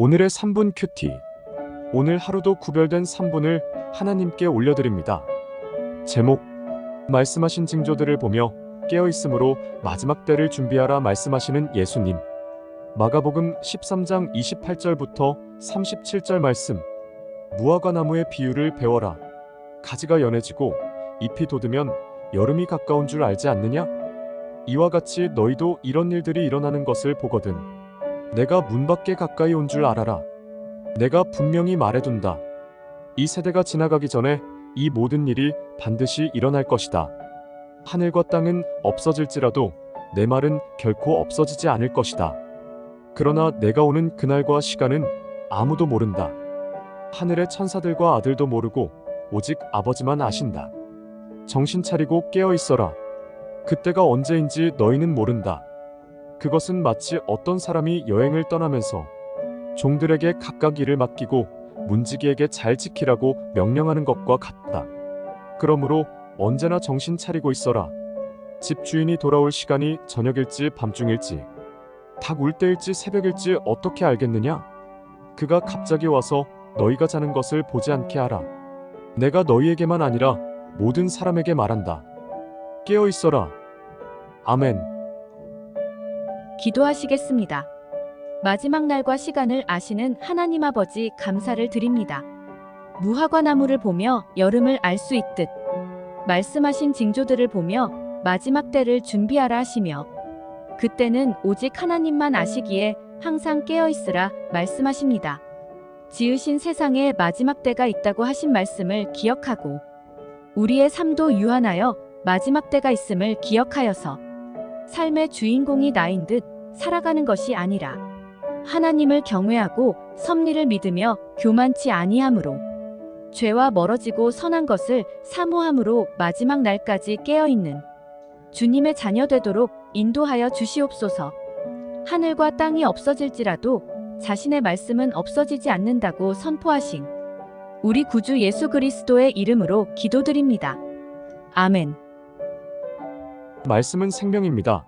오늘의 3분 큐티. 오늘 하루도 구별된 3분을 하나님께 올려드립니다. 제목 말씀하신 징조들을 보며 깨어 있으므로 마지막 때를 준비하라 말씀하시는 예수님. 마가복음 13장 28절부터 37절 말씀. 무화과 나무의 비유를 배워라. 가지가 연해지고 잎이 돋으면 여름이 가까운 줄 알지 않느냐? 이와 같이 너희도 이런 일들이 일어나는 것을 보거든. 내가 문 밖에 가까이 온 줄 알아라. 내가 분명히 말해둔다. 이 세대가 지나가기 전에 이 모든 일이 반드시 일어날 것이다. 하늘과 땅은 없어질지라도 내 말은 결코 없어지지 않을 것이다. 그러나 내가 오는 그날과 시간은 아무도 모른다. 하늘의 천사들과 아들도 모르고 오직 아버지만 아신다. 정신 차리고 깨어 있어라. 그때가 언제인지 너희는 모른다. 그것은 마치 어떤 사람이 여행을 떠나면서 종들에게 각각 일을 맡기고 문지기에게 잘 지키라고 명령하는 것과 같다. 그러므로 언제나 정신 차리고 있어라. 집 주인이 돌아올 시간이 저녁일지 밤중일지, 닭 울 때일지 새벽일지 어떻게 알겠느냐? 그가 갑자기 와서 너희가 자는 것을 보지 않게 하라. 내가 너희에게만 아니라 모든 사람에게 말한다. 깨어 있어라. 아멘. 기도하시겠습니다. 마지막 날과 시간을 아시는 하나님 아버지 감사를 드립니다. 무화과 나무를 보며 여름을 알 수 있듯 말씀하신 징조들을 보며 마지막 때를 준비하라 하시며 그때는 오직 하나님만 아시기에 항상 깨어 있으라 말씀하십니다. 지으신 세상에 마지막 때가 있다고 하신 말씀을 기억하고 우리의 삶도 유한하여 마지막 때가 있음을 기억하여서 삶의 주인공이 나인 듯 살아가는 것이 아니라 하나님을 경외하고 섭리를 믿으며 교만치 아니함으로 죄와 멀어지고 선한 것을 사모함으로 마지막 날까지 깨어 있는 주님의 자녀 되도록 인도하여 주시옵소서. 하늘과 땅이 없어질지라도 자신의 말씀은 없어지지 않는다고 선포하신 우리 구주 예수 그리스도의 이름으로 기도드립니다. 아멘. 말씀은 생명입니다.